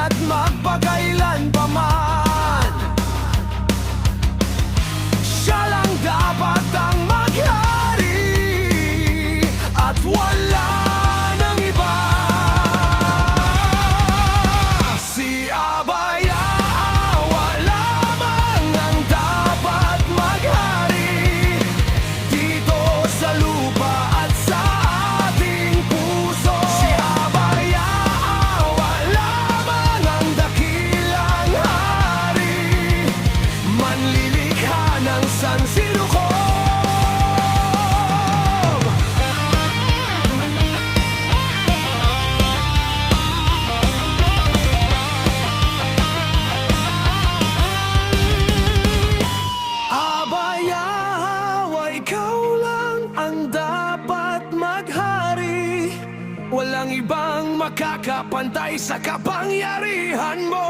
kaya't magpakailan pa man. Walang ibang makakapantay sa kapangyarihan mo